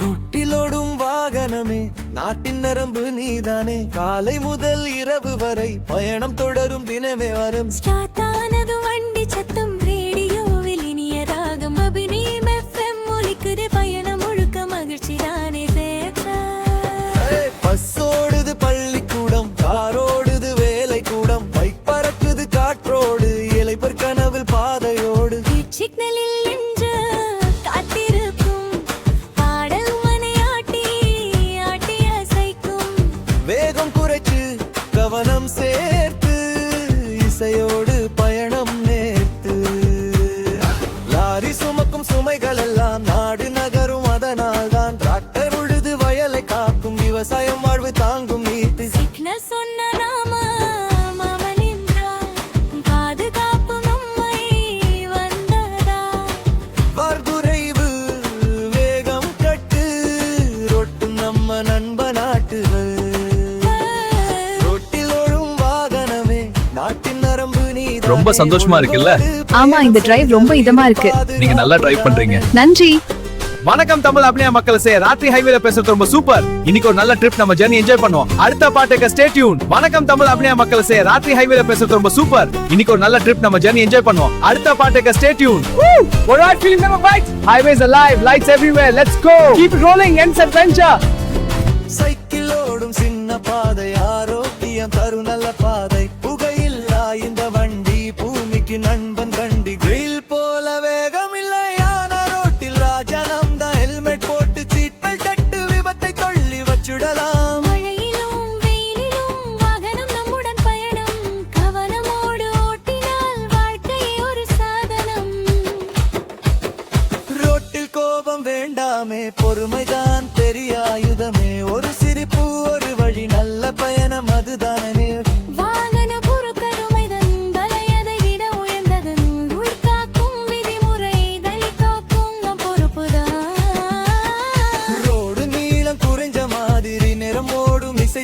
ரொட்டிலோடும் வாகனமே நாட்டின் நரம்பு நீதானே. காலை முதல் இரவு வரை பயணம் தொடரும் தினமே வரும். ஸ்டார்ட் வேகம் கவனம் சேர்த்து இசையோடு பயணம் நேர்த்து. லாரி சுமக்கும் சுமைகள் எல்லாம் நாடு நகரும் அதனால் தான் டிராக்டர் உழுது வயலை காக்கும் விவசாயம் வாழ்வு தாங்கும் நீத்து சிக்னல் சொன்ன ரொம்ப சந்தோஷமா இருக்குல்ல? ஆமா, இந்த drive ரொம்ப இதமா இருக்கு. நீங்க நல்லா drive பண்றீங்க. நன்றி வணக்கம் தமிழ் அப்படியே மக்கள் சே ராத்திரி ஹைவேல பேசுறது ரொம்ப சூப்பர் இன்னைக்கு ஒரு நல்ல ட்ரிப் நம்ம ஜர்னி என்ஜாய் பண்ணுவோம் அடுத்த பாட்டுக்கு ஸ்டே டியூன் வணக்கம் தமிழ் அப்படியே மக்கள் சே ராத்திரி ஹைவேல பேசுறது ரொம்ப சூப்பர் இன்னைக்கு ஒரு நல்ல ட்ரிப் நம்ம ஜர்னி என்ஜாய் பண்ணுவோம் அடுத்த பாட்டுக்கு stay tuned right, feeling never bites. Highways alive, lights everywhere. Let's go. Keep it rolling, ends adventure. Cycle ஓடும் சின்ன பாதை ஆரோக்கியம் தரும் நல்ல பாதை வேண்டாமே பொறுமைதான் பெரிய ஆயுதமே ஒரு சிரிப்பு ஒரு வழி நல்ல பயணம் அதுதானே.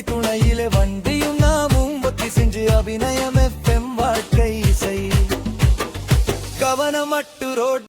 துணையிலே வண்டியும் நாமும் ஒத்தி செஞ்சு அபிநயம் எஃப்எம் வாழ்க்கை இசை. கவனம் மட்டு ரோட்